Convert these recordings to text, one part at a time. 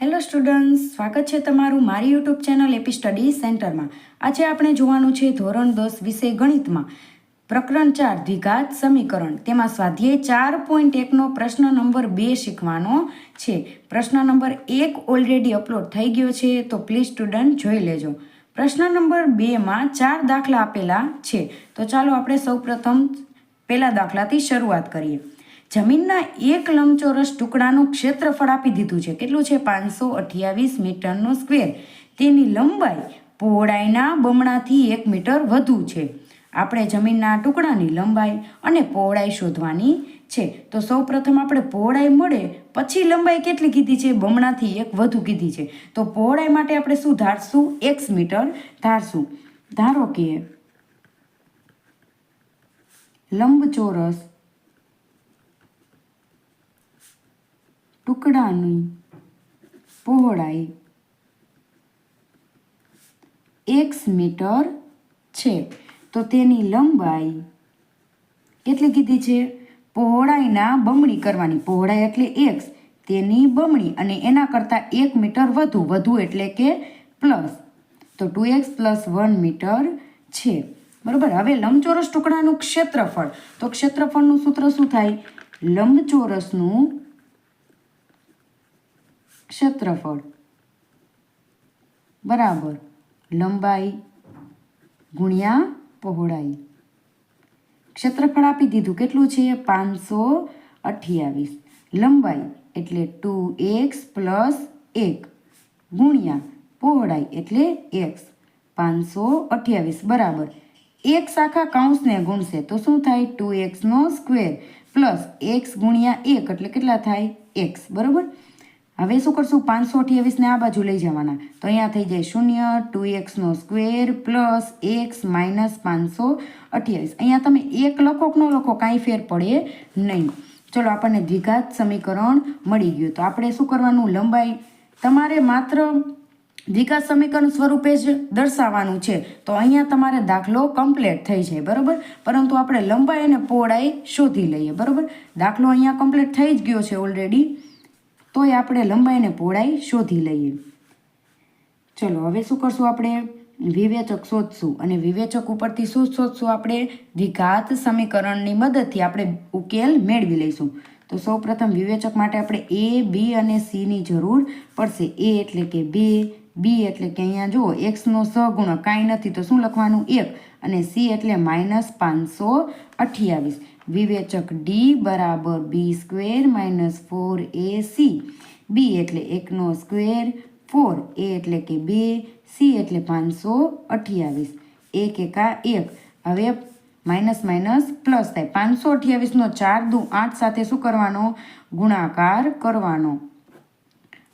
Hello students, સ્વાગત છે તમારું મારી યુટ્યુબ ચેનલ એપી સ્ટડી સેન્ટરમાં. આજે આપણે જોવાનું છે ધોરણ દસ વિષય ગણિતમાં. પ્રકરણ ચાર, દ્વિઘાત સમીકરણ. તેમાં સ્વાધ્યાય ચાર પોઈન્ટ એકનો પ્રશ્ન નંબર બે શીખવાનો છે. પ્રશ્ન નંબર એક ઓલરેડી અપલોડ થઈ ગયો છે, તો પ્લીઝ સ્ટુડન્ટ જોઈ લેજો. પ્રશ્ન નંબર બેમાં ચાર દાખલા આપેલા છે. તો ચાલો આપણે સૌપ્રથમ પહેલા દાખલાથી શરૂઆત કરીએ. જમીનના એક લંબચોરસ ટુકડાનું ક્ષેત્રફળ આપી દીધું છે. કેટલું છે? પાંચસો અઠ્યાવીસ મીટરનો સ્ક્વેર. તેની લંબાઈ પહોળાઈના બમણાથી એક મીટર વધુ છે. આપણે જમીનના ટુકડાની લંબાઈ અને પહોળાઈ શોધવાની છે. તો સૌ પ્રથમ આપણે પહોળાઈ મળે, પછી લંબાઈ કેટલી કીધી છે? બમણાથી એક વધુ કીધી છે. તો પહોળાઈ માટે આપણે શું ધારશું? X metre ધારશું. ધારો કે લંબચોરસ ટુકડાની પહોળાઈ એક્સ મીટર છે. તો તેની લંબાઈ કેટલી કીધી છે? પહોળાઈના બમણી કરવાની. પહોળાઈ એટલે એક્સ. તેની બમણી અને એના કરતાં એક મીટર વધુ. વધુ એટલે કે પ્લસ. તો two X plus one meter છે. બરાબર? હવે લંબચોરસ ટુકડાનું ક્ષેત્રફળ. તો ક્ષેત્રફળનું સૂત્ર શું થાય? લંબચોરસનું ક્ષેત્રફળ બરાબર લંબાઈ ગુણ્યા પહોળાઈ ક્ષેત્રફળ આપી દીધું કેટલું છે? પાંચસો અઠ્યાવીસ. લંબાઈ એટલે ટુ એક્સ પ્લસ એક. ગુણ્યા પહોળાઈ એટલે એક્સ. પાંચસો અઠ્યાવીસ. બરાબર. એક શાખા કૌંસને ગુણશે તો શું થાય? ટુ એક્સનો સ્ક્વેર. પ્લસ એક્સ ગુણ્યા એક. એટલે કેટલા થાય? એક્સ. બરાબર? હવે શું કરશું? પાંચસો અઠ્યાવીસને આ બાજુ લઈ જવાના. તો અહીંયા થઈ જાય શૂન્ય, ટુ એક્સનો સ્ક્વેર પ્લસ એક્સ માઇનસ પાંચસો અઠ્યાવીસ. અહીંયા તમે એક લખો કે ન લખો, કાંઈ ફેર પડે નહીં. ચલો, આપણને દ્વિઘાત સમીકરણ મળી ગયું. તો આપણે શું કરવાનું? લંબાઈ. તમારે માત્ર દ્વિઘાત સમીકરણ સ્વરૂપે જ દર્શાવવાનું છે. તો અહીંયા તમારે દાખલો કમ્પ્લીટ થઈ જાય, બરાબર? પરંતુ આપણે લંબાઈ અને પહોળાઈ શોધી લઈએ, બરાબર? દાખલો અહીંયા કમ્પ્લીટ થઈ જ ગયો છે ઓલરેડી. તોય આપણે લંબાઈને પહોળાઈ શોધી લઈએ. ચલો, હવે શું કરશું આપણે? વિવેચક શોધશું અને વિવેચક ઉપરથી શું શોધશું આપણે? દ્વિઘાત સમીકરણની મદદથી આપણે ઉકેલ મેળવી લઈશું. તો સૌપ્રથમ વિવેચક માટે આપણે એ બી અને સીની જરૂર પડશે. એ એટલે કે બે બી એટલે કે અહીંયા જુઓ એક્સનો સહગુણક કાંઈ નથી, તો શું લખવાનું? એક. અને સી એટલે માઇનસ પાંચસો અઠ્યાવીસ. વિવેચક ડી બરાબર B square minus four A C B એટલે એકનો સ્ક્વેર ફોર એ એટલે કે બે સી એટલે પાંચસો અઠ્યાવીસ. એક એકા એક. હવે માઇનસ માઇનસ પ્લસ થાય. પાંચસો અઠ્યાવીસનો ચાર દુ આઠ સાથે શું કરવાનો? ગુણાકાર કરવાનો.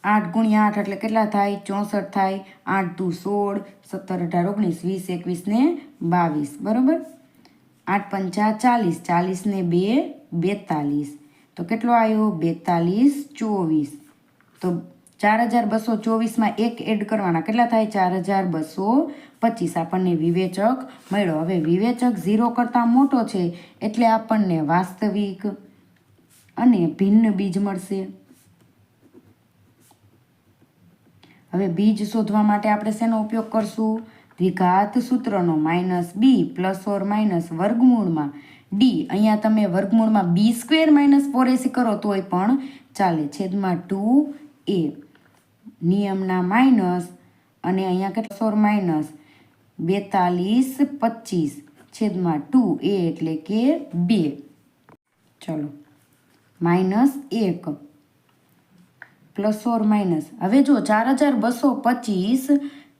આઠ ગુણ્યા આઠ એટલે કેટલા થાય? ચોસઠ થાય. આઠ દુ સોળ, સત્તર અઢાર ઓગણીસ, વીસ, એકવીસ ને બાવીસ. બરાબર? આઠ પંચા ચાલીસ ચાલીસ ને બે, બેતાલીસ. તો કેટલો આવ્યો? બેતાલીસ, ચોવીસ. તો ચાર હજાર બસો ચોવીસમાં એક એડ કરવાના. કેટલા થાય? ચાર હજાર બસો પચીસ. આપણને વિવેચક મળ્યો. હવે વિવેચક ઝીરો કરતાં મોટો છે એટલે આપણને વાસ્તવિક અને ભિન્ન બીજ મળશે. હવે બીજ શોધવા માટે આપણે શેનો ઉપયોગ કરશું? દ્વિઘાત સૂત્રનો minus B plus or minus વર્ગમૂળમાં ડી. અહીંયા તમે વર્ગમૂળમાં B square minus four AC કરો તોય પણ ચાલે. છેદમાં ટુ એ. નિયમના માઇનસ અને અહીંયા કેટલા સોર માઇનસ? બેતાલીસ પચીસ. છેદમાં ટુ એ એટલે કે બે. ચલો. માઇનસ એક. Plus or minus. હવે જો ચાર હજાર બસો પચીસ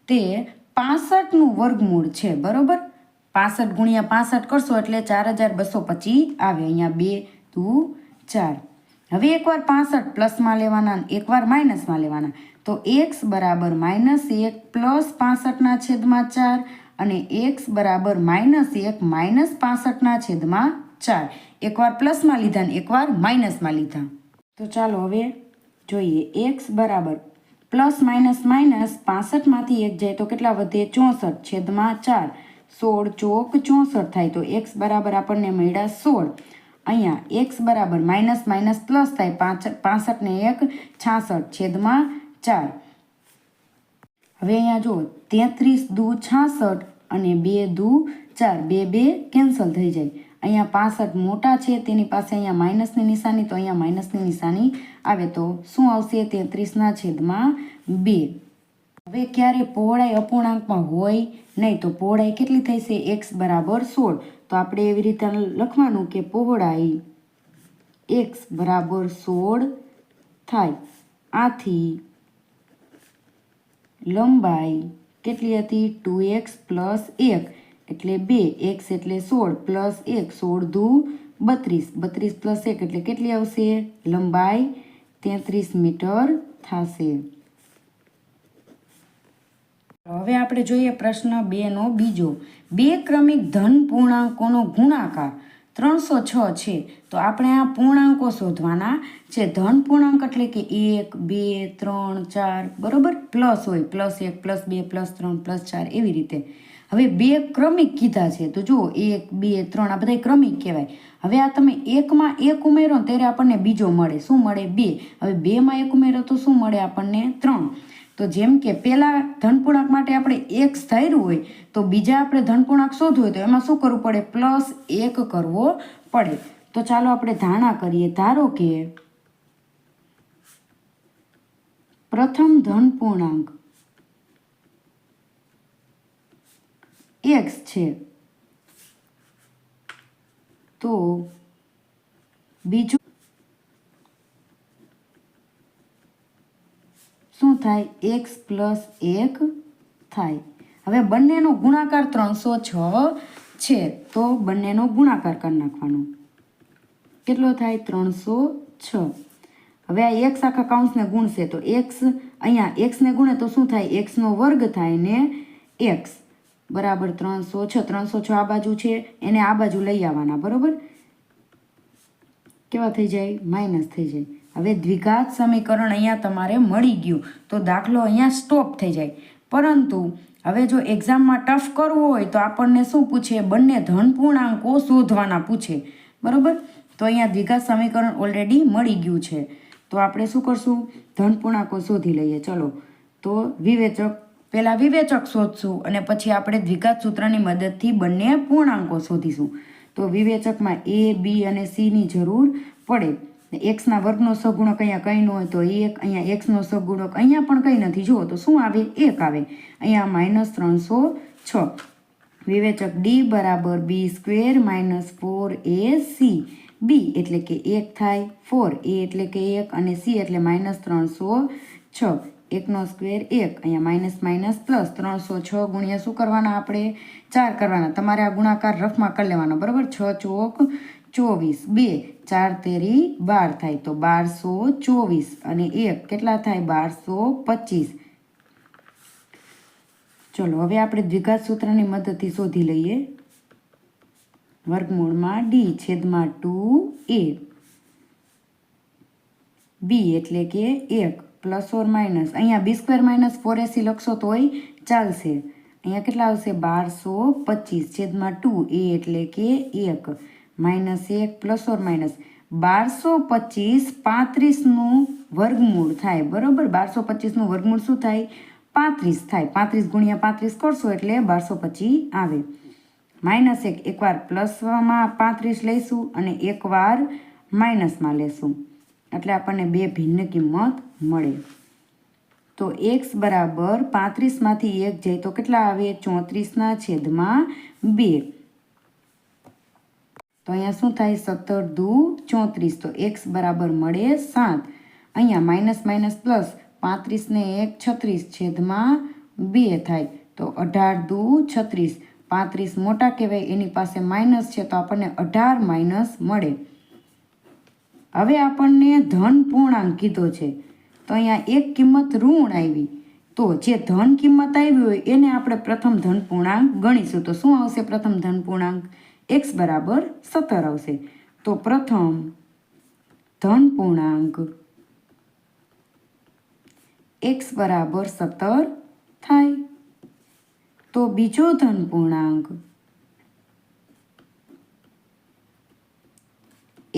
તે પાસઠનું વર્ગમૂળ છે, બરાબર? પાસઠ ગુણ્યા પાસઠ કરશો એટલે ચાર હજાર બસો પચીસ આવે, અહીંયા બે ટુ ચાર. હવે એકવાર પાસઠ પ્લસમાં લેવાના એકવાર માઇનસમાં લેવાના. તો એક્સ બરાબર માઇનસ એક પ્લસ પાસઠના છેદમાં ચાર અને એક્સ બરાબર માઇનસ એક માઇનસ પાસઠના છેદમાં ચાર. એકવાર પ્લસમાં લીધા ને એકવાર માઇનસમાં લીધા. તો ચાલો હવે જોઈએ. એક્સ બરાબર પ્લસ માઇનસ માઇનસ પાસઠમાંથી એક જાય તો કેટલા વધે? ચોસઠ. છેદમાં ચાર. સોળ ચોક ચોસઠ થાય તો એક્સ બરાબર આપણને મળ્યા સોળ. અહીંયા એક્સ બરાબર માઇનસ માઇનસ પ્લસ થાય પાંચ પાસઠને એક છાસઠ. છેદમાં ચાર. હવે અહીંયા જો તેત્રીસ દુ છાસઠ અને બે દુ ચાર. બે બે કેન્સલ થઈ જાય. અહીંયા પાસઠ મોટા છે, તેની પાસે અહીંયા માઇનસની નિશાની, તો અહીંયા માઇનસની નિશાની આવે તો શું આવશે તેત્રીસના છેદમાં બે. હવે ક્યારે પહોળાઈ અપૂર્ણાંકમાં હોય, નહીં તો પહોળાઈ કેટલી થશે એક્સ બરાબર સોળ. તો આપણે એવી રીતે લખવાનું કે પહોળાઈ એક્સ બરાબર સોળ થાય. આથી લંબાઈ કેટલી હતી? ટુ એક્સ પ્લસ એક એટલે બે. એક્સ એટલે સોળ પ્લસ એક, સોળ દુ બત્રીસ. બત્રીસ પ્લસ એક એટલે કેટલી આવશે? લંબાઈ તેત્રીસ મીટર થશે. હવે આપણે જોઈએ પ્રશ્ન બેનો બીજો. બે ક્રમિક ધન પૂર્ણાંકોનો ગુણાકાર ત્રણસો છ છે. તો આપણે આ પૂર્ણાંકો શોધવાના છે. ધન પૂર્ણાંક એટલે કે એક, બે, ત્રણ, ચાર, બરોબર? પ્લસ હોય, પ્લસ એક, પ્લસ બે, પ્લસ ત્રણ, પ્લસ ચાર એવી રીતે. હવે બે ક્રમિક કીધા છે. તો જુઓ, એક, બે, ત્રણ, આ બધા ક્રમિક કહેવાય. હવે આ તમે એકમાં એક ઉમેરો ત્યારે આપણને બીજો મળે. શું મળે? બે. હવે બેમાં એક ઉમેરો તો શું મળે આપણને? ત્રણ. તો જેમ કે પહેલાં ધનપૂર્ણાંક માટે આપણે એક ધાર્યું હોય, તો બીજા આપણે ધનપૂર્ણાંક શોધવું હોય, તો એમાં શું કરવું પડે? પ્લસ એક કરવો પડે. તો ચાલો આપણે ધારણા કરીએ. ધારો કે પ્રથમ ધનપૂર્ણાંક એક્સ છે, તો બીજું શું થાય? એક્સ પ્લસ એક થાય. હવે બંનેનો ગુણાકાર ત્રણસો છ છે, તો બંનેનો ગુણાકાર કરી નાખવાનો. કેટલો થાય? ત્રણસો છ. હવે આ એક્સ આખા કાઉન્ટને ગુણશે, તો એક્સ અહીંયા એક્સને ગુણે તો શું થાય? એક્સનો વર્ગ થાય ને એક્સ બરાબર ત્રણસો છ ત્રણસો છ આ બાજુ છે, એને આ બાજુ લઈ આવવાના, બરાબર? કેવા થઈ જાય? માઇનસ થઈ જાય. હવે દ્વિઘાત સમીકરણ અહીંયા તમારે મળી ગયું, તો દાખલો અહીંયા સ્ટોપ થઈ જાય. પરંતુ હવે જો એક્ઝામમાં ટફ કરવો હોય, તો આપણને શું પૂછે? બંને ધન પૂર્ણાંકો શોધવાના પૂછે, બરાબર? તો અહીંયા દ્વિઘાત સમીકરણ ઓલરેડી મળી ગયું છે. તો આપણે શું કરશું? ધન પૂર્ણાંકો શોધી લઈએ. ચલો. તો વિવેચક પહેલાં વિવેચક શોધશું અને પછી આપણે દ્વિઘાત સૂત્રની મદદથી બંને પૂર્ણાંકો શોધીશું. તો વિવેચકમાં એ બી અને સીની જરૂર પડે. એક્સના વર્ગનો સગુણક અહીંયા કંઈ ન હોય તો એક, અહીંયા એક્સનો સગુણક અહીંયા પણ કંઈ નથી. જુઓ તો શું આવે? એક આવે. અહીંયા માઇનસ ત્રણસો છ. વિવેચક ડી બરાબર B square minus four A C B એટલે કે એક થાય. ફોર એ એટલે કે એક અને સી એટલે માઇનસ ત્રણસો છ. એકનો સ્ક્વેર એક. અહીંયા માઇનસ માઇનસ પ્લસ ત્રણસો છ ગુણ્યા શું કરવાના આપણે? ચાર કરવાના. તમારે આ ગુણાકાર રફમાં કરી લેવાનો. બરાબર? છ ચોક ચોવીસ. બે. ચાર તેરી બાર થાય. તો બારસો ચોવીસ. અને એક કેટલા થાય? બારસો પચીસ. ચલો, હવે આપણે દ્વિઘાત સૂત્રની મદદથી શોધી લઈએ. વર્ગમૂળમાં ડી છેદમાં ટુ એ. બી એટલે કે એક. Plus or minus. અહીંયા B square minus four AC લખશો તોય ચાલશે. અહીંયા કેટલા આવશે? બારસો પચીસ છેદમાં ટુ એ એટલે કે એક. માઇનસ એક પ્લસ ઓર માઇનસ. બારસો પચીસ પાંત્રીસનું વર્ગમૂળ થાય. બરાબર? બારસો પચીસનું વર્ગમૂળ શું થાય? પાંત્રીસ થાય. પાંત્રીસ ગુણ્યા પાંત્રીસ કરશો એટલે બારસો પચીસ આવે. માઇનસ એક એકવાર પ્લસમાં પાંત્રીસ લઈશું અને એકવાર માઇનસમાં લેશું. એટલે આપણને બે ભિન્ન કિંમત મળે તો એક્સ બરાબર પાંત્રીસમાંથી એક જાય તો કેટલા આવે? ચોત્રીસના છેદમાં બે. તો અહીંયા શું થાય? સત્તર દુ ચોત્રીસ. તો એક્સ બરાબર મળે સાત. અહીંયા માઇનસ માઇનસ પ્લસ પાંત્રીસને એક છત્રીસ છેદમાં બે થાય. તો અઢાર દુ છત્રીસ. પાંત્રીસ મોટા કહેવાય, એની પાસે માઇનસ છે તો આપણને અઢાર માઇનસ મળે. હવે આપણને ધન પૂર્ણાંક કીધો છે. તો અહીંયા એક કિંમત ઋણ આવી. તો જે ધન કિંમત આવી હોય એને આપણે પ્રથમ ધન પૂર્ણાંક ગણીશું. તો શું આવશે પ્રથમ ધન પૂર્ણાંક? એક્સ બરાબર સત્તર આવશે. તો પ્રથમ ધન પૂર્ણાંક એક્સ બરાબર સત્તર થાય. તો બીજો ધન પૂર્ણાંક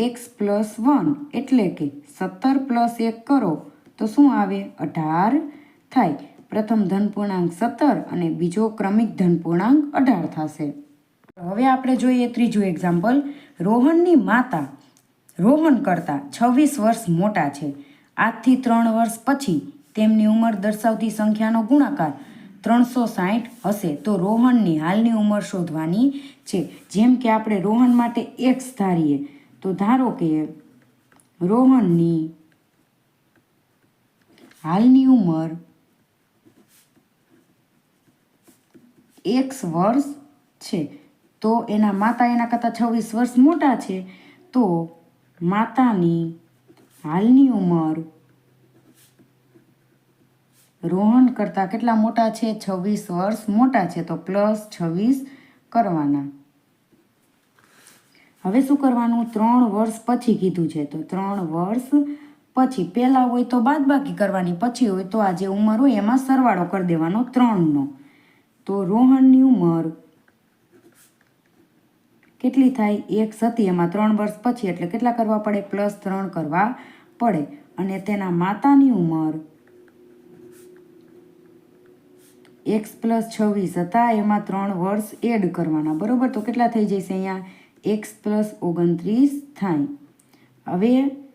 એક્સ પ્લસ વન. એટલે કે સત્તર પ્લસ એક કરો. તો શું આવે? અઢાર થાય. પ્રથમ ધન પૂર્ણાંક સત્તર અને બીજો ક્રમિક ધન પૂર્ણાંક અઢાર થશે. હવે આપણે જોઈએ ત્રીજું એક્ઝામ્પલ રોહનની માતા રોહન કરતાં છવ્વીસ વર્ષ મોટા છે. આજથી ત્રણ વર્ષ પછી તેમની ઉંમર દર્શાવતી સંખ્યાનો ગુણાકાર ત્રણસો સાઠ હશે. તો રોહનની હાલની ઉંમર શોધવાની છે. જેમ કે આપણે રોહન માટે એક્સ ધારીએ. તો ધારો કે રોહનની હાલની ઉંમર એક્સ વર્ષ છે. તો એના માતા એના કરતાં છવ્વીસ વર્ષ મોટા છે. તો માતાની હાલની ઉંમર રોહન કરતાં કેટલા મોટા છે? છવ્વીસ વર્ષ મોટા છે. તો પ્લસ છવ્વીસ કરવાના. હવે શું કરવાનું? ત્રણ વર્ષ પછી કીધું છે. તો ત્રણ વર્ષ પછી પહેલાં હોય તો બાદબાકી કરવાની, પછી હોય તો આ જે ઉંમર હોય એમાં સરવાળો કરી દેવાનો ત્રણનો. તો રોહનની ઉંમર કેટલી થાય? એક સતી, એમાં ત્રણ વર્ષ પછી એટલે કેટલા કરવા પડે? પ્લસ ત્રણ કરવા પડે. અને તેના માતાની ઉંમર એક્સ પ્લસ છવ્વીસ હતા, એમાં ત્રણ વર્ષ એડ કરવાના. બરાબર? તો કેટલા થઈ જશે અહીંયા? એક્સ પ્લસ ઓગણત્રીસ થાય. હવે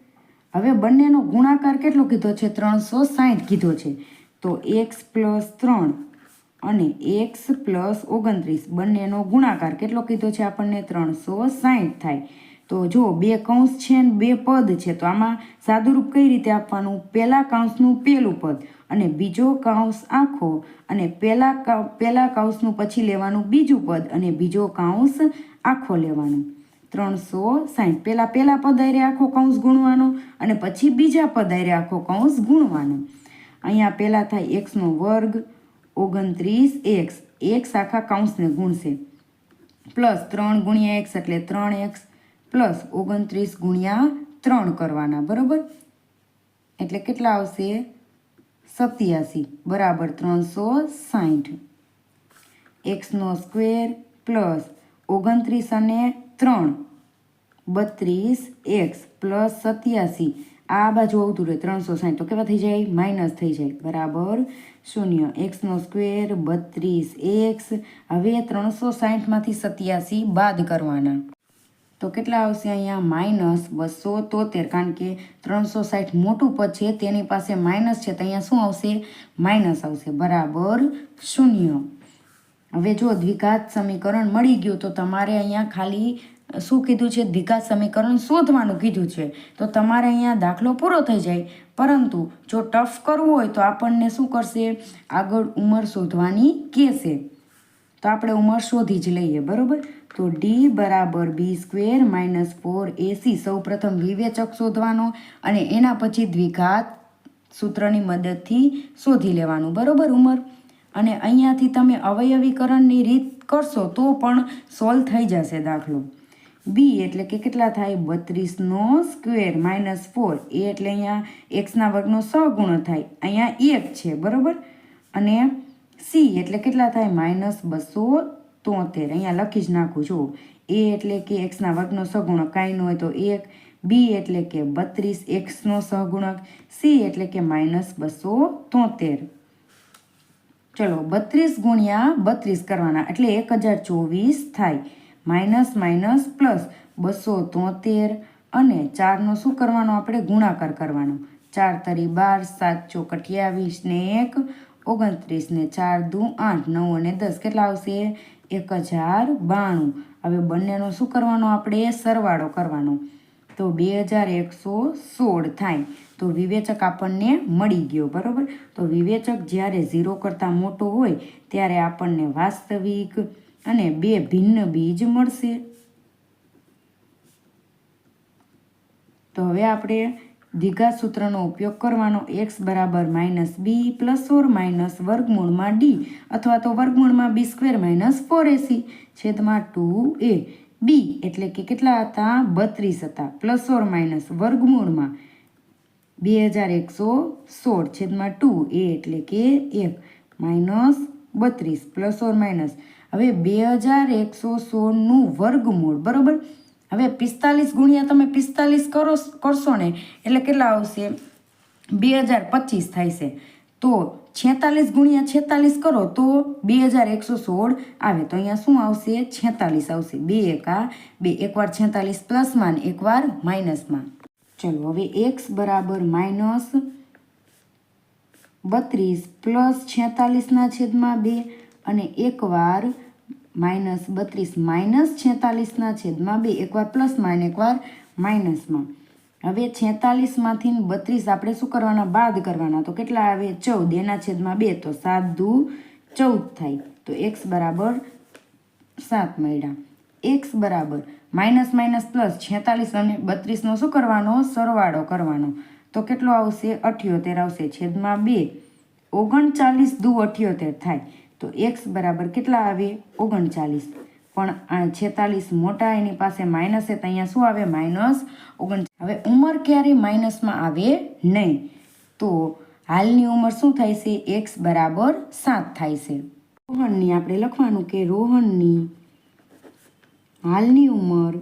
હવે બંનેનો ગુણાકાર કેટલો કીધો છે? ત્રણસો સાહીઠ કીધો છે. તો એક્સ પ્લસ ત્રણ અને એક્સ પ્લસ ઓગણત્રીસ બંનેનો ગુણાકાર કેટલો કીધો છે આપણને? ત્રણસો સાહીઠ થાય. તો જો બે કૌંસ છે ને બે પદ છે, તો આમાં સાદુરૂપ કઈ રીતે આપવાનું? પહેલા કૌંસનું પહેલું પદ અને બીજો કૌંસ આખો અને પહેલા પહેલા કૌંસનું પછી લેવાનું બીજું પદ અને બીજો કૌંસ આખો લેવાનો. ત્રણસો સાઠ પહેલા પહેલા પદ હારે આખો કૌંસ ગુણવાનો અને પછી બીજા પદ હારે આખો કૌંસ ગુણવાનો. અહીંયા પહેલાં થાય એક્સનો વર્ગ, ઓગણત્રીસ એક્સ એક્સ આખા કૌંસને ગુણશે. પ્લસ ત્રણ ગુણ્યા એક્સ એટલે ત્રણ એક્સ પ્લસ ઓગણત્રીસ ગુણ્યા ત્રણ કરવાના, બરાબર? એટલે કેટલા આવશે? સત્યાસી. બરાબર ત્રણસો સાઠ એક્સનો સ્ક્વેર પ્લસ ઓગણત્રીસ અને ત્રણ. બત્રીસ એક્સ પ્લસ સત્યાસી. આ બાજુ આવતું રહે ત્રણસો સાઠ તો કેવા થઈ જાય? માઇનસ થઈ જાય. બરાબર. શૂન્ય. એક્સનો સ્ક્વેર, બત્રીસ એક્સ. હવે ત્રણસો સાઠમાંથી સત્યાસી બાદ કરવાના. તો કેટલા આવશે અહીંયા? માઇનસ બસો તોતેર. કારણ કે ત્રણસો સાઠ મોટું પદ છે, તેની પાસે માઇનસ છે, તો અહીંયા શું આવશે? માઇનસ આવશે. બરાબર. શૂન્ય. હવે જો દ્વિઘાત સમીકરણ મળી ગયું, તો તમારે અહીંયા ખાલી શું કીધું છે? દ્વિઘાત સમીકરણ શોધવાનું કીધું છે. તો તમારે અહીંયા દાખલો પૂરો થઈ જાય. પરંતુ જો ટફ કરવું હોય તો આપણને શું કરશે? આગળ ઉંમર શોધવાની કહેશે. તો આપણે ઉંમર શોધી જ લઈએ, બરાબર? તો ડી બરાબર B square minus four AC સૌ પ્રથમ વિવેચક શોધવાનો અને એના પછી દ્વિઘાત સૂત્રની મદદથી શોધી લેવાનું, બરાબર ઉંમર? અને અહીંયાથી તમે અવયવીકરણની રીત કરશો તો પણ સોલ્વ થઈ જશે દાખલો. બી એટલે કે કેટલા થાય? બત્રીસનો સ્ક્વેર માઇનસ ફોર એ એટલે અહીંયા એક્સના વર્ગનો સહગુણો થાય. અહીંયા એક છે, બરાબર? અને સી એટલે કેટલા થાય? માઇનસ બસો તોતેર. અહીંયા લખી જ નાખું છું એ એટલે કે એક્સના વર્ગનો સગુણક કાંઈ ન હોય તો એક. બી એટલે કે બત્રીસ એક્સનો સહગુણક. સી એટલે કે માઇનસ બસો તોતેર. ચલો, બત્રીસ ગુણ્યા બત્રીસ કરવાના. એટલે એક હજાર ચોવીસ થાય. માઇનસ માઇનસ, પ્લસ બસો તોતેર. અને ચારનો શું કરવાનો? આપણે ગુણાકાર કરવાનો. ચાર તરી બાર, સાત ચોક અઠ્યાવીસ ને એક, ઓગણત્રીસ ને ચાર દુ આઠ, નવ અને દસ. કેટલા આવશે? એક હજાર બાણું. હવે બંનેનો શું કરવાનો? આપણે સરવાળો કરવાનો. તો બે હજાર એકસો સોળ થાય. તો વિવેચક આપણને મળી ગયો, બરાબર? તો વિવેચક જ્યારે ઝીરો કરતાં મોટો હોય, ત્યારે આપણને વાસ્તવિક અને બે ભિન્ન બીજ મળશે. તો હવે આપણે દીઘા સૂત્રનો ઉપયોગ કરવાનો એક્સ બરાબર minus B plus or minus વર્ગમૂળમાં ડી અથવા તો વર્ગમૂળમાં B square minus four AC છેદમાં ટુ એ બી એટલે કે કેટલા હતા? બત્રીસ હતા. પ્લસ ઓર માઇનસ વર્ગમૂળમાં બે હજાર એકસો સોળ છેદમાં ટુ એ એટલે કે એક માઇનસ બત્રીસ. પ્લસ ઓર માઇનસ હવે બે હજાર એકસો સોળનું વર્ગમૂળ, બરાબર? હવે પિસ્તાલીસ ગુણ્યા તમે પિસ્તાલીસ કરો, કરશો ને, એટલે કેટલા આવશે? બે હજાર પચીસ થાય છે. તો છેતાલીસ ગુણ્યા છેતાલીસ કરો, તો બે હજાર એકસો સોળ આવે. તો અહીંયા શું આવશે? છેતાલીસ આવશે. બે એકા, બે, એકવાર છેતાલીસ પ્લસમાં ને એકવાર માઇનસમાં. ચલો, હવે એક્સ બરાબર માઇનસ બત્રીસ પ્લસ છેતાલીસના છેદમાં બે અને એકવાર માઇનસ બત્રીસ માઇનસ છેતાલીસના છેદમાં બે, એકવાર પ્લસમાં અને એકવાર માઇનસમાં. હવે છેતાલીસમાંથી બત્રીસ આપણે શું કરવાના? બાદ કરવાના. તો કેટલા આવે? ચૌદ. એના છેદમાં બે, તો સાત દુ ચૌદ થાય. તો એક્સ બરાબર સાત મળ્યા. એક્સ બરાબર માઇનસ માઇનસ પ્લસ છેતાલીસ અને બત્રીસનો શું કરવાનો? સરવાળો કરવાનો. તો કેટલો આવશે? અઠ્યોતેર આવશે. છેદમાં બે. ઓગણચાલીસ દુ અઠ્યોતેર થાય. તો એક્સ બરાબર કેટલા આવે? ઓગણચાલીસ. પણ આ છેતાલીસ મોટા, એની પાસે માઇનસ છે, તો અહીંયા શું આવે? માઇનસ ઓગણ હવે ઉંમર ક્યારે માઇનસમાં આવે? નહીં. તો હાલની ઉંમર શું થાય છે? એક્સ બરાબર સાત થાય છે. રોહનની આપણે લખવાનું કે રોહનની હાલની ઉંમર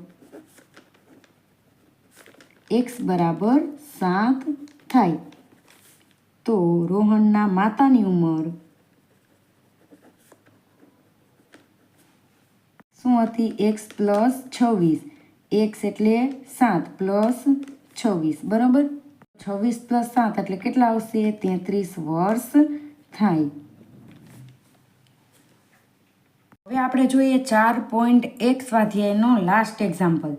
એક્સ બરાબર સાત થાય. તો રોહનના માતાની ઉંમર શું હતી? એક્સ પ્લસ છવ્વીસ. એક્સ એટલે સાત પ્લસ છવ્વીસ. બરાબર? છવ્વીસ પ્લસ સાત એટલે કેટલા આવશે? તેત્રીસ વર્ષ થાય. હવે આપણે જોઈએ ચાર પોઈન્ટ એક સ્વાધ્યાયનો લાસ્ટ એક્ઝામ્પલ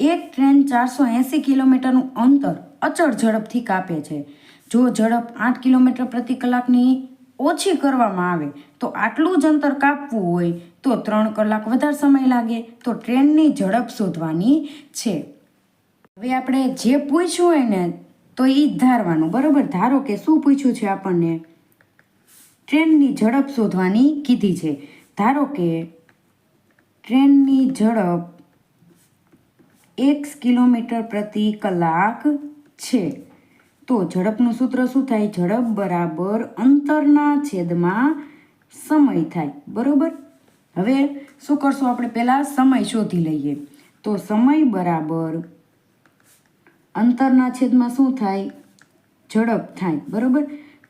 એક ટ્રેન ચારસો એંસી કિલોમીટરનું અંતર અચળ ઝડપથી કાપે છે. જો ઝડપ આઠ કિલોમીટર પ્રતિ કલાકની ઓછી કરવામાં આવે, તો આટલું જ અંતર કાપવું હોય તો ત્રણ કલાક વધારે સમય લાગે તો ટ્રેનની ઝડપ શોધવાની છે. હવે આપણે જે પૂછ્યું હોય ને, તો એ ધારવાનું. બરાબર? ધારો કે શું પૂછ્યું છે આપણને? ટ્રેનની ઝડપ શોધવાની કીધી છે. ધારો કે ટ્રેનની ઝડપ એક કિલોમીટર પ્રતિ કલાક છે. તો ઝડપનું સૂત્ર શું થાય? ઝડપ બરાબર અંતરના છેદમાં સમય થાય. બરોબર? હવે શું કરશું આપણે પહેલાં સમય શોધી લઈએ. તો સમય બરાબર અંતરના છેદમાં શું થાય? ઝડપ થાય, બરાબર?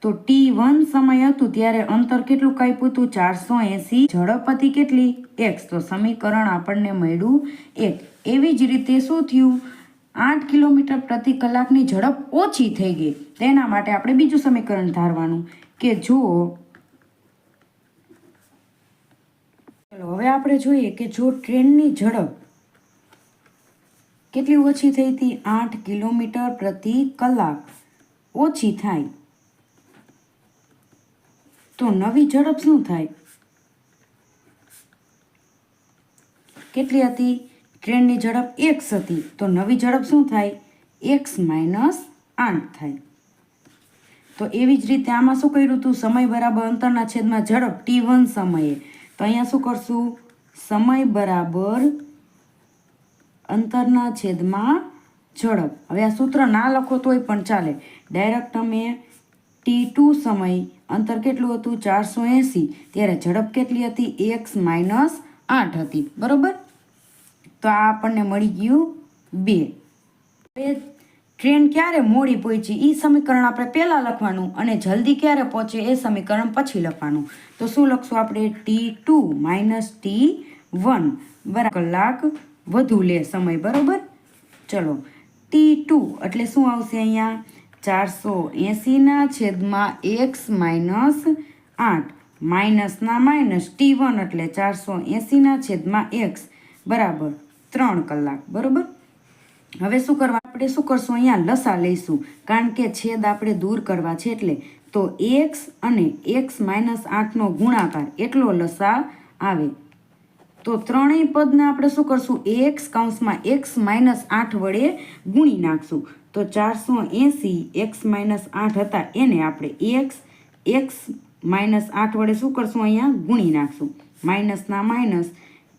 તો ટી વન સમય હતું ત્યારે અંતર કેટલું કાપ્યું હતું? ચારસો એંસી. ઝડપ હતી કેટલી? એક્સ તો સમીકરણ આપણને મળ્યું એક. એવી જ રીતે શું થયું? આઠ કિલોમીટર પ્રતિ કલાકની ઝડપ ઓછી થઈ ગઈ. તેના માટે આપણે બીજું સમીકરણ ધારવાનું કે જો ચલો, હવે આપણે જોઈએ કે જો ટ્રેનની ઝડપ કેટલી ઓછી થઈ હતી? આઠ કિલોમીટર પ્રતિ કલાક ઓછી થાય. તો નવી ઝડપ શું થાય? કેટલી હતી? ટ્રેનની ઝડપ એક્સ હતી. તો નવી ઝડપ શું થાય? એક્સ માઇનસ આઠ થાય. તો એવી જ રીતે આમાં શું કર્યું હતું સમય બરાબર અંતરના છેદમાં ઝડપ ટી વન સમયે. તો અહીંયા શું કરશું? સમય બરાબર અંતરના છેદમાં ઝડપ. હવે આ સૂત્ર ના લખો તોય પણ ચાલે. ડાયરેક્ટ તમે ટી ટુ સમય, અંતર કેટલું હતું? ચારસો એંસી. ત્યારે ઝડપ કેટલી હતી? એક્સ માઇનસ આઠ હતી. બરાબર? તો આ આપણને મળી ગયું બે ટ્રેન ક્યારે મોડી પહોંચી એ સમીકરણ આપણે પહેલાં લખવાનું અને જલ્દી ક્યારે પહોંચે એ સમીકરણ પછી લખવાનું. તો શું લખશું આપણે? T two minus T one બરાબર. કલાક વધુ લે સમય, બરાબર? ચલો. ટી ટુ એટલે શું આવશે અહીંયા? ચારસો એંસીના છેદમાં એક્સ માઇનસ આઠ. માઇનસના માઇનસ ટી વન એટલે ચારસો એંસીના છેદમાં એક્સ બરાબર. ત્રણ કલાક. બરાબર? હવે શું કરવા આપણે શું કરશું? અહીંયા લસા લઈશું. કારણ કે છેદ આપણે દૂર કરવા છે એટલે. તો એક્સ અને એક્સ માઇનસ આઠનો ગુણાકાર એટલો લસા આવે. તો ત્રણેય પદને આપણે શું કરશું? એક્સ કૌંસમાં એક્સ માઇનસ આઠ વડે ગુણી નાખશું. તો ચારસો એંસી એક્સ માઇનસ આઠ હતા. એને આપણે એક્સ એક્સ માઇનસ આઠ વડે શું કરશું? અહીંયા ગુણી નાખશું. માઇનસના માઇનસ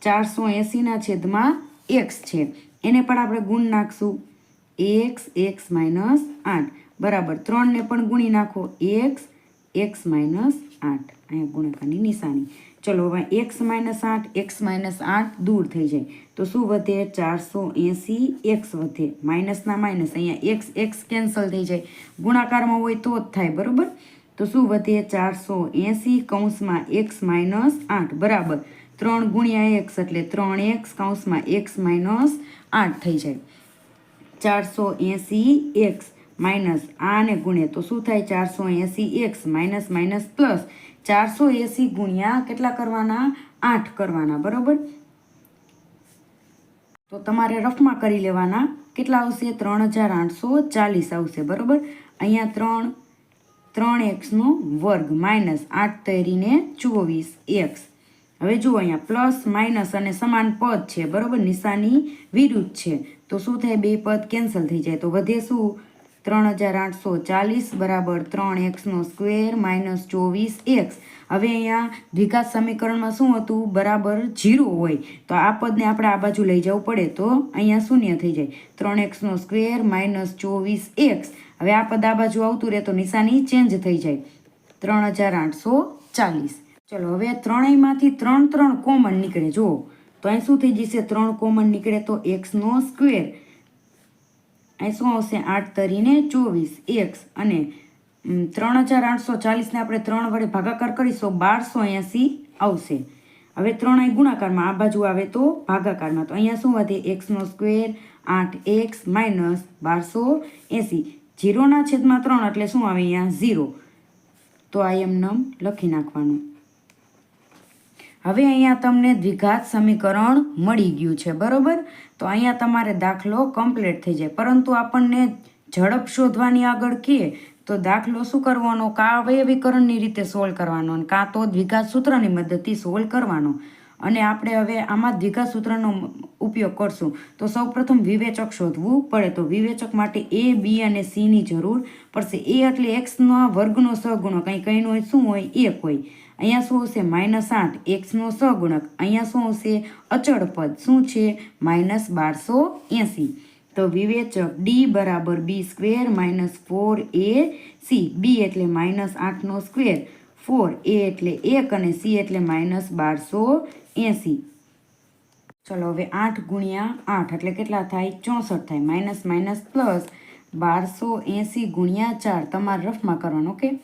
ચારસો એંસીના છેદમાં એક્સ છે. એને પણ આપણે ગુણ નાખશું. એક્સ એક્સ માઇનસ આઠ. બરાબર, ત્રણને પણ ગુણી નાખો. એક્સ એક્સ માઇનસ આઠ. અહીંયા ગુણાકારની નિશાની. ચલો, હવે એક્સ માઇનસ આઠ એક્સ માઇનસ આઠ દૂર થઈ જાય. તો શું વધે? ચારસો એંસી એક્સ વધે. માઇનસના માઇનસ અહીંયા એક્સ એક્સ કેન્સલ થઈ જાય. ગુણાકારમાં હોય તો જ થાય, બરાબર? તો શું વધે? ચારસો એંસી કૌંસમાં એક્સ માઇનસ આઠ. બરાબર. ત્રણ ગુણ્યા એક્સ એટલે ત્રણ એક્સ કૌંસમાં એક્સ માઇનસ આઠ થઈ જાય. ચારસો એંસી એક્સ માઇનસ આને ગુણ્યા તો શું થાય? ચારસો એંસી એક્સ માઇનસ માઇનસ પ્લસ ચારસો એંસી ગુણ્યા કેટલા કરવાના? આઠ કરવાના, બરોબર? તો તમારે રફમાં કરી લેવાના. કેટલા આવશે? ત્રણ હજાર આઠસો ચાલીસ આવશે, બરોબર? અહીંયા ત્રણ ત્રણ એક્સનો વર્ગ માઇનસ આઠ તૈરીને ચોવીસ એક્સ. હવે જુઓ અહીંયા પ્લસ માઇનસ અને સમાન પદ છે, બરોબર? નિશાની વિરુદ્ધ છે. તો શું થાય? બે પદ કેન્સલ થઈ જાય. તો વધે શું? ત્રણ હજાર આઠસો ચાલીસ બરાબર ત્રણ એક્સનો સ્ક્વેર માઇનસ ચોવીસ એક્સ. હવે અહીંયા દ્વિઘાત સમીકરણમાં શું હતું? બરાબર જીરો હોય. તો આ પદને આપણે આ બાજુ લઈ જવું પડે તો અહીંયા શૂન્ય થઈ જાય. ત્રણ એક્સનો સ્ક્વેર માઇનસ ચોવીસ એક્સ. હવે આ પદ આ બાજુ આવતું રહે તો નિશાની ચેન્જ થઈ જાય. ત્રણ હજાર આઠસો ચાલીસ. ચલો, હવે ત્રણેયમાંથી ત્રણ ત્રણ કોમન નીકળે. જુઓ. તો અહીં શું થઈ જશે ત્રણ કોમન નીકળે તો એક્સનો સ્ક્વેર. અહીં શું આવશે? આઠ તરીને ચોવીસ. એક્સ અને ત્રણ હજાર આઠસો ચાલીસને આપણે ત્રણ વડે ભાગાકાર કરીશું, બારસો એંસી આવશે. હવે ત્રણ અહીં ગુણાકારમાં, આ બાજુ આવે તો ભાગાકારમાં. તો અહીંયા શું વધે? એક્સનો સ્ક્વેર, આઠ એક્સ માઇનસ બારસો એંસી. જીરોના છેદમાં ત્રણ એટલે શું આવે? અહીંયા ઝીરો. તો આ એમ નમ લખી નાખવાનું. હવે અહીંયા તમને દ્વિઘાત સમીકરણ મળી ગયું છે, બરાબર? તો અહીંયા તમારે દાખલો કમ્પ્લીટ થઈ જાય. પરંતુ આપણને ઝડપ શોધવાની આગળ કહીએ તો દાખલો શું કરવાનો? કાં અવયવીકરણની રીતે સોલ્વ કરવાનો અને કાં તો દ્વિઘાત સૂત્રની મદદથી સોલ્વ કરવાનો. અને આપણે હવે આમાં દ્વિઘાત સૂત્રનો ઉપયોગ કરશું. તો સૌપ્રથમ વિવેચક શોધવું પડે. તો વિવેચક માટે એ બી અને સીની જરૂર પડશે. એ એટલે એક્સના વર્ગનો સહગુણો કંઈ કંઈનો શું હોય? એક હોય. અહીંયા શું હશે? માઇનસ આઠ. એક્સનો સગુણક. અહીંયા શું હશે? અચળ પદ. શું છે? માઇનસ બારસો એંસી. તો વિવેચક ડી બરાબર B square minus four A C B એટલે માઇનસ આઠનો સ્ક્વેર. ફોર એ એટલે એક અને સી એટલે માઇનસ બારસો એંસી. ચલો હવે આઠ ગુણ્યા આઠ એટલે કેટલા થાય? ચોસઠ થાય. માઇનસ માઇનસ પ્લસ બારસો એંસી ગુણ્યા ચાર. તમારે રફમાં કરવાનું, ઓકે?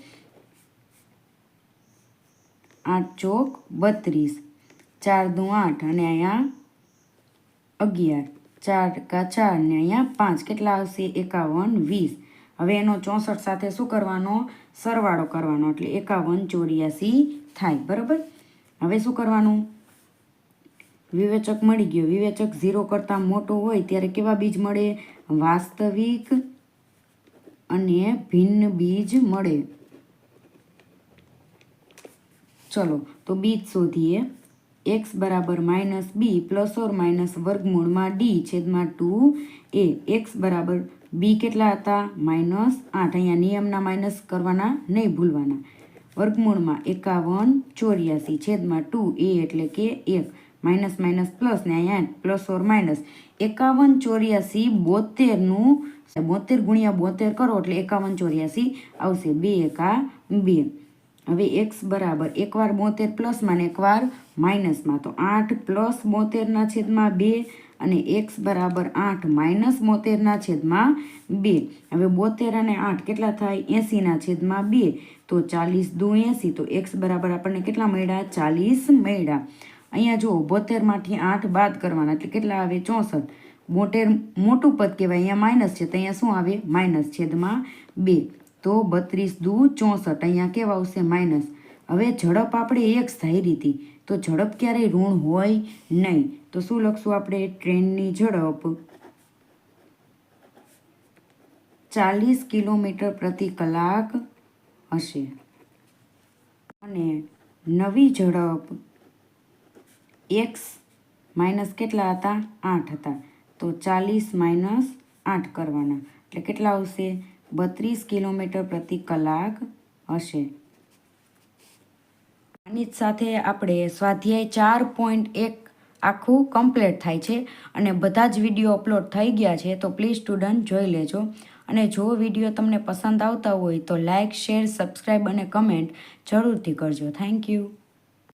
આઠ ચોક બત્રીસ. ચાર દુ આઠ અને અહીંયા અગિયાર. ચાર કા ચાર ને અહીંયા પાંચ. કેટલા આવશે? એકાવન, વીસ. હવે એનો ચોસઠ સાથે શું કરવાનો? સરવાળો કરવાનો. એટલે એકાવન ચોર્યાસી થાય. બરાબર? હવે શું કરવાનું? વિવેચક મળી ગયો. વિવેચક ઝીરો કરતાં મોટો હોય ત્યારે કેવા બીજ મળે? વાસ્તવિક અને ભિન્ન બીજ મળે. ચલો, તો બીજ શોધીએ. એક્સ બરાબર minus B plus or minus વર્ગમૂળમાં ડી છેદમાં ટુ એ એક્સ બરાબર બી કેટલા હતા? માઇનસ આઠ. અહીંયા નિયમના માઇનસ કરવાના નહીં ભૂલવાના. વર્ગમૂળમાં એકાવન ચોર્યાસી છેદમાં ટુ એ એટલે કે એક. માઇનસ માઇનસ પ્લસ ને અહીંયા પ્લસ ઓર માઇનસ. એકાવન ચોર્યાસી બોતેરનું, બોતેર ગુણ્યા બોતેર કરો એટલે એકાવન ચોર્યાસી આવશે બે એકા બે. હવે એક્સ બરાબર એકવાર બોતેર પ્લસમાં ને એકવાર માઇનસમાં. તો આઠ પ્લસ બોતેરના છેદમાં બે અને એક્સ બરાબર આઠ માઇનસ બોતેરના છેદમાં બે. હવે બોતેર અને આઠ કેટલા થાય? એંસીના છેદમાં બે. તો ચાલીસ દુ એંસી. તો એક્સ બરાબર આપણને કેટલા મળ્યા? ચાલીસ મળ્યા. અહીંયા જુઓ, બોતેરમાંથી આઠ બાદ કરવાના. એટલે કેટલા આવે? ચોસઠ. બોતેર મોટું પદ કહેવાય. અહીંયા માઇનસ છે. તો અહીંયા શું આવે? માઇનસ છેદમાં બે. તો બત્રીસ દુ ચોસઠ, અહીંયા કેવા આવશે માઇનસ? હવે ઝડપ આપણે એક સ્થાયી હતી. તો ઝડપ ક્યારેય ઋણ હોય નહીં. તો શું લખશું આપણે? ટ્રેનની ઝડપ ચાલીસ કિલોમીટર પ્રતિ કલાક હશે. અને નવી ઝડપ એક્સ માઇનસ કેટલા હતા? આઠ હતા. તો ચાલીસ માઇનસ આઠ કરવાના. એટલે કેટલા આવશે? બત્રીસ કિલોમીટર પ્રતિ કલાક હશે. આની જ સાથે આપણે સ્વાધ્યાય ચાર પોઈન્ટ એક આખું કમ્પ્લીટ થાય છે અને બધા જ વીડિયો અપલોડ થઈ ગયા છે, તો પ્લીઝ સ્ટુડન્ટ જોઈ લેજો. અને જો વીડિયો તમને પસંદ આવતા હોય તો લાઇક શેર સબસ્ક્રાઈબ અને કમેન્ટ જરૂરથી કરજો. Thank you